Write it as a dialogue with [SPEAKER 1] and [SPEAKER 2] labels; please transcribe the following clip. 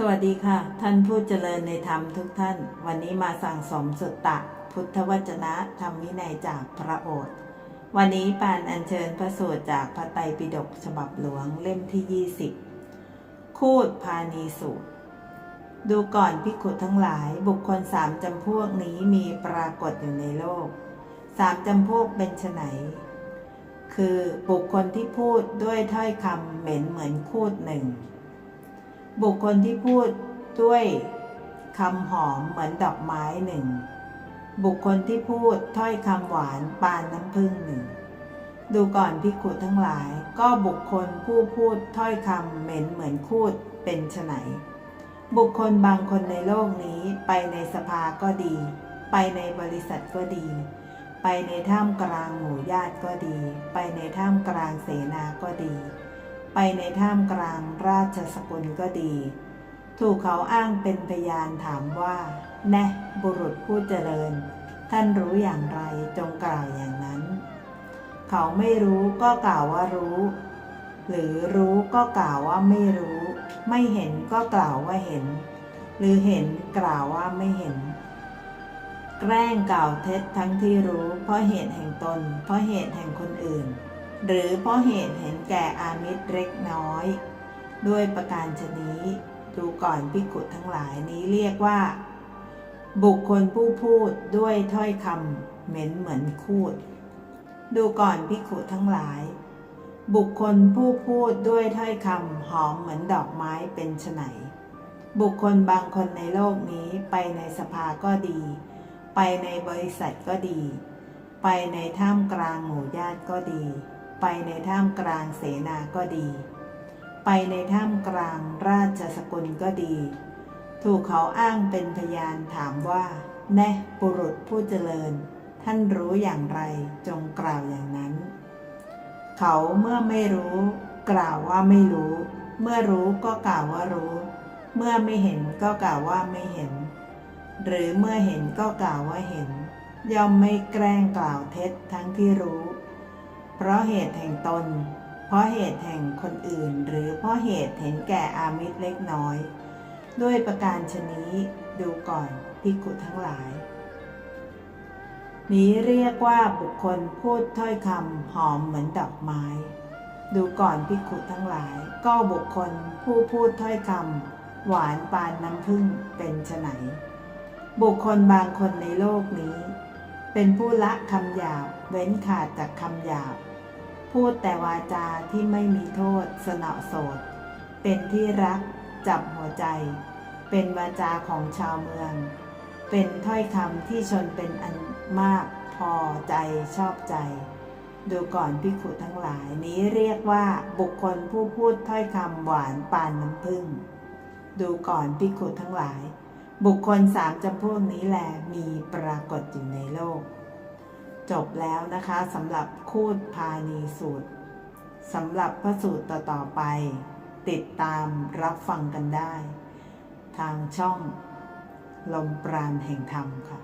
[SPEAKER 1] สวัสดีค่ะ ท่านผู้เจริญในธรรมทุกท่าน วันนี้มาสั่งสมสุตตะ พุทธวจนะธรรมวินัยจากพระโอษฐ์วันนี้ปานอัญเชิญพระสูตรจากพระไตรปิฎกฉบับหลวงเล่มที่ 20 คูดพานีสูตร ดูก่อนพิขุทั้งหลายบุคคลสามจำพวกนี้มีปรากฏอยู่ในโลกสามจำพวกเป็นไนคือบุคคลที่พูดด้วยถ้อยคำเหม็นเหมือนคูดหนึ่ง บุคคลที่พูดด้วยคำหอมเหมือนดอกไม้หนึ่ง บุคคลที่พูดถ้อยคำหวานปานน้ำผึ้งหนึ่ง ดูก่อนพิกุทั้งหลาย ก็บุคคลผู้พูดถ้อยคำเหม็นเหมือนคูดเป็นไนบุคคลบางคนในโลกนี้ไปในสภาก็ดี ไปในบริษัทก็ดี ไปในท่ามกลางหมู่ญาติก็ดี ไปในท่ามกลางเสนาก็ดี ไปในท่ามกลางราชสกุลก็ดี ถูกเขาอ้างเป็นพยานถามว่า แน่บุรุษผู้เจริญ ท่านรู้อย่างไรจงกล่าวอย่างนั้น เขาไม่รู้ก็กล่าวว่ารู้ หรือรู้ก็กล่าวว่าไม่รู้ ไม่เห็นก็กล่าวว่าเห็น หรือเห็นกล่าวว่าไม่เห็น แกล้งกล่าวเท็จทั้งที่รู้ เพราะเหตุแห่งตน เพราะเหตุแห่งคนอื่น หรือเพราะเหตุเห็นแก่อามิตรเล็กน้อย ด้วยประการชนี้ดูก่อนพิกุทั้งหลายนี้เรียกว่า บุคคลผู้พูดด้วยถ้อยคำเหม็นเหมือนคูด ดูก่อนพิกุทั้งหลาย บุคคลผู้พูดด้วยถ้อยคำหอมเหมือนดอกไม้เป็นไนบุคคลบางคนในโลกนี้ไปในสภาก็ดี ไปในบริษัทก็ดี ไปในท่ามกลางหมู่ญาติก็ดี ไปในท่ามกลางเสนาก็ดี ไปในท่ามกลางราชสกุลก็ดี ถูกเขาอ้างเป็นพยานถามว่า แน่บุรุษผู้เจริญ ท่านรู้อย่างไรจงกล่าวอย่างนั้น เขาเมื่อไม่รู้ กล่าวว่าไม่รู้ เมื่อรู้ก็กล่าวว่ารู้ เมื่อไม่เห็นก็กล่าวว่าไม่เห็น หรือเมื่อเห็นก็กล่าวว่าเห็น ย่อมไม่แกล้งกล่าวเท็จทั้งที่รู้ เพราะเหตุแห่งตน เพราะเหตุแห่งคนอื่น หรือเพราะเหตุเห็นแก่อามิตรเล็กน้อย ด้วยประการชนี้ดูก่อนพิกุทั้งหลาย นี้เรียกว่าบุคคลพูดถ้อยคำหอมเหมือนดอกไม้ ดูก่อนพิกุทั้งหลาย ก็บุคคลผู้พูดถ้อยคำหวานปานน้ำผึ้งเป็นไนบุคคลบางคนในโลกนี้ เป็นผู้ละคำหยาบเว้นขาดจากคำหยาบ พูดแต่วาจาที่ไม่มีโทษสนอโสด เป็นที่รักจับหัวใจ เป็นวาจาของชาวเมือง เป็นถ้อยคำที่ชนเป็นอันมากพอใจชอบใจ ดูก่อนพิขุทั้งหลายนี้เรียกว่าบุคคลผู้พูดถ้อยคำหวานปานน้ำผึ้งดูก่อนพิขุทั้งหลาย บุคคลสามจำพวกนี้แหละมีปรากฏอยู่ในโลก จบแล้วนะคะสำหรับคูดพาณีสูตรสำหรับพระสูตรต่อๆไป ติดตามรับฟังกันได้ ทางช่องลมปราณแห่งธรรมค่ะ